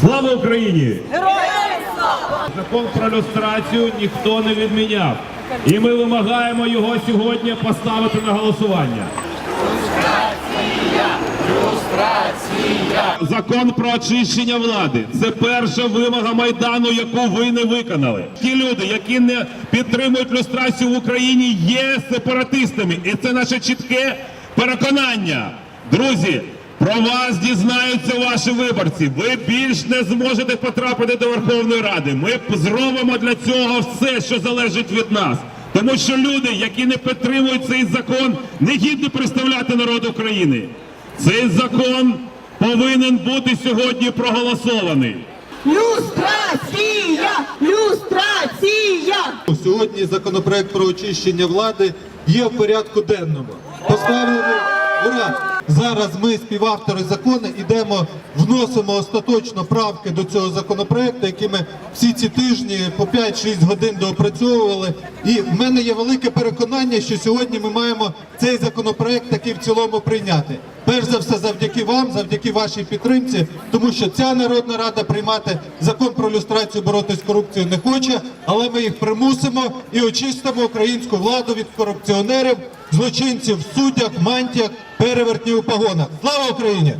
Слава Україні! Героям! Закон про люстрацію ніхто не відміняв. І ми вимагаємо його сьогодні поставити на голосування. Закон про очищення влади це перша вимога майдану, яку ви не виконали. Ті люди, які не підтримують люстрацію в Україні, є сепаратистами, і це наше чітке переконання. Друзі, про вас дізнаються ваші виборці. Ви більш не зможете потрапити до Верховної Ради. Ми зробимо для цього все, що залежить від нас. Тому що люди, які не підтримують цей закон, не гідні представляти народ України. Цей закон повинен бути сьогодні проголосований. Люстрація! Люстрація! Сьогодні законопроект про очищення влади є в порядку денному. Поставлений ура! Зараз ми, співавтори закону, ідемо, вносимо остаточно правки до цього законопроекту, які ми всі ці тижні по 5-6 годин доопрацьовували. І в мене є велике переконання, що сьогодні ми маємо цей законопроект таки в цілому прийняти. Перш за все, завдяки вам, завдяки вашій підтримці, тому що ця Народна Рада приймати закон про люстрацію, боротись з корупцією не хоче, але ми їх примусимо і очистимо українську владу від корупціонерів, злочинців в суддях, мантіях, перевертнів у погонах. Слава Україні!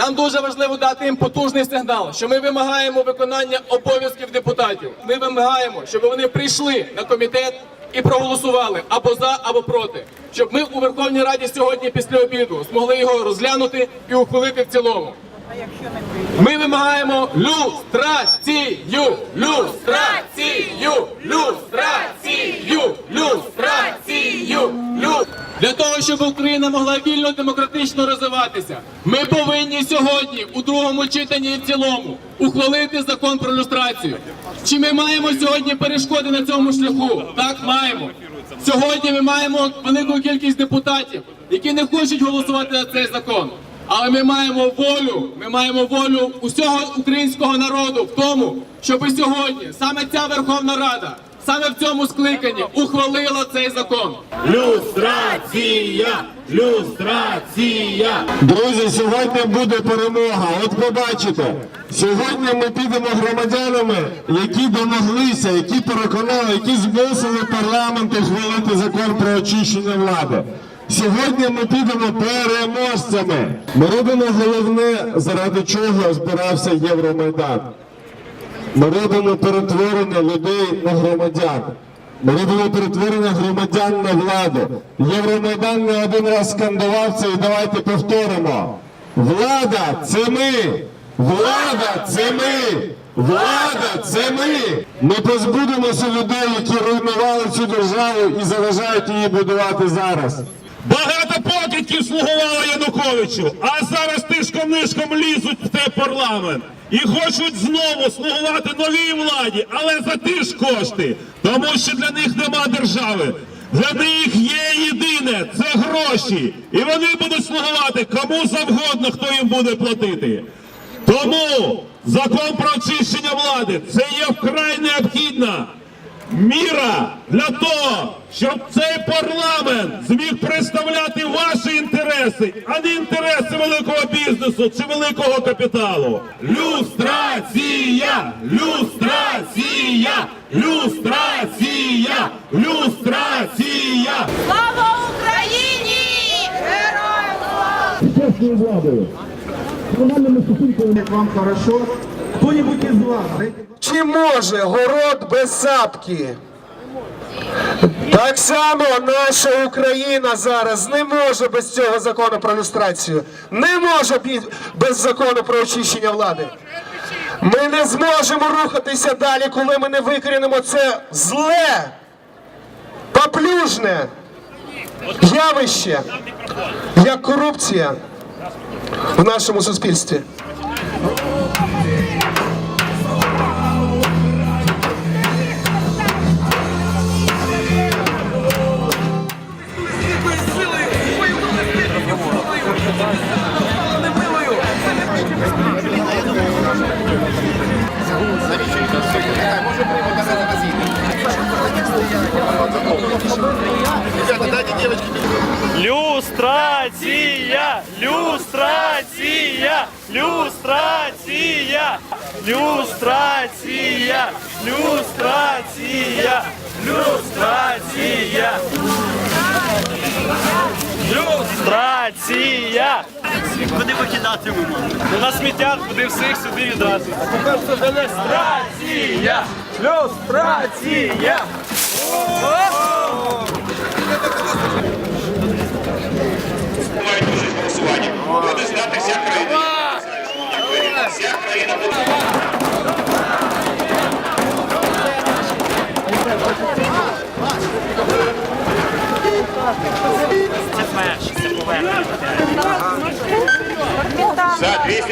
Нам дуже важливо дати їм потужний сигнал, що ми вимагаємо виконання обов'язків депутатів. Ми вимагаємо, щоб вони прийшли на комітет і проголосували або за, або проти, щоб ми у Верховній Раді сьогодні після обіду змогли його розглянути і ухвалити в цілому. Ми вимагаємо люстрацію, люстрацію, люстрацію, люстрацію, лю. Для того, щоб Україна могла вільно демократично розвиватися, ми повинні сьогодні у другому читанні і в цілому ухвалити закон про люстрацію. Чи ми маємо сьогодні перешкоди на цьому шляху? Так, маємо. Сьогодні ми маємо велику кількість депутатів, які не хочуть голосувати за цей закон. Але ми маємо волю, ми маємо волю усього українського народу в тому, щоб сьогодні саме ця Верховна Рада, саме в цьому скликанні ухвалила цей закон. Люстрація! Люстрація! Друзі, сьогодні буде перемога. От побачите, сьогодні ми підемо громадянами, які домоглися, які переконали, які змусили парламент ухвалити закон про очищення влади. Сьогодні ми підемо переможцями. Ми робимо головне, заради чого збирався Євромайдан. Ми робимо перетворення людей на громадян. Ми робимо перетворення громадян на владу. Євромайдан не один раз скандував це і давайте повторимо. Влада це ми! Влада це ми! Влада це ми! Ми позбудемося людей, які руйнували цю державу і заважають її будувати зараз. Багато покидьків слугувало Януковичу, а зараз тишком-нишком лізуть в цей парламент і хочуть знову слугувати новій владі, але за ті ж кошти, тому що для них нема держави. Для них є єдине це гроші, і вони будуть слугувати кому завгодно, хто їм буде платити. Тому закон про очищення влади це є вкрай необхідна міра для того, щоб цей парламент зміг представляти ваші інтереси, а не інтереси великого бізнесу чи великого капіталу. Люстрація! Люстрація! Люстрація! Люстрація! Слава Україні! Героям Чи може город без сапки? Так само наша Україна зараз не може без цього закону про люстрацію, не може без закону про очищення влади. Ми не зможемо рухатися далі, коли ми не викорінимо це зле, поплюжне явище, як корупція в нашому суспільстві. Люстрация! Люстрация! Люстрація! Люстрація! Люстрація! Люстрація! Люстрація! Куди викидатимемо? Ну, на сміття, куди всіх сюди відразу. Люстрація! Люстрація!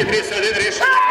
За 231 рішення.